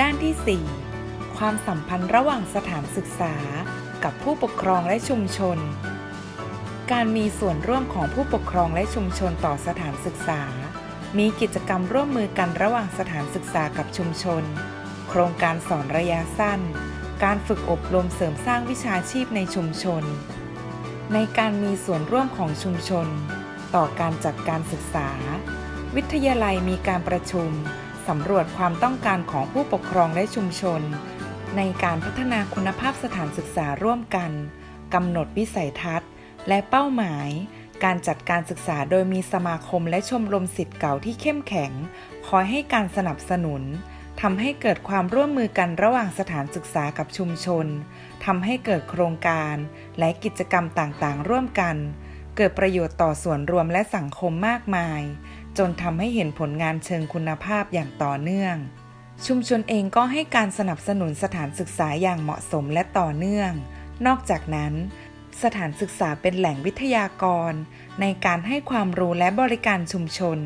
ด้านที่ 4 ความสัมพันธ์ระหว่างสถานศึกษา กับผู้ปกครองและชุมชน การมีส่วนร่วมของผู้ปกครองและชุมชนต่อสถานศึกษา มีกิจกรรมร่วมมือกันระหว่างสถานศึกษากับชุมชน โครงการสอนระยะสั้น การฝึกอบรมเสริมสร้างวิชาชีพในชุมชน ในการมีส่วนร่วมของชุมชน ต่อการจัดการศึกษา วิทยาลัยมีการประชุม สำรวจความต้องการของผู้ปกครองและชุมชน ในการพัฒนาคุณภาพสถานศึกษาร่วมกันกำหนดวิสัยทัศน์ และเป้าหมาย การจัดการศึกษาโดยมีสมาคมและชมรมสิทธิ์เก่าที่เข้มแข็ง คอยให้การสนับสนุนทำให้เกิดความร่วมมือกันระหว่างสถานศึกษากับชุมชนทำให้เกิดโครงการและกิจกรรมต่างๆ ร่วมกัน เกิดประโยชน์ต่อส่วนรวมและสังคมมากมาย จนทำให้เห็นผลงานเชิงคุณภาพอย่างต่อเนื่อง ชุมชนเองก็ให้การสนับสนุนสถานศึกษาอย่างเหมาะสมและต่อเนื่อง นอกจากนั้น สถานศึกษาเป็นแหล่งวิทยากร ในการให้ความรู้และบริการชุมชน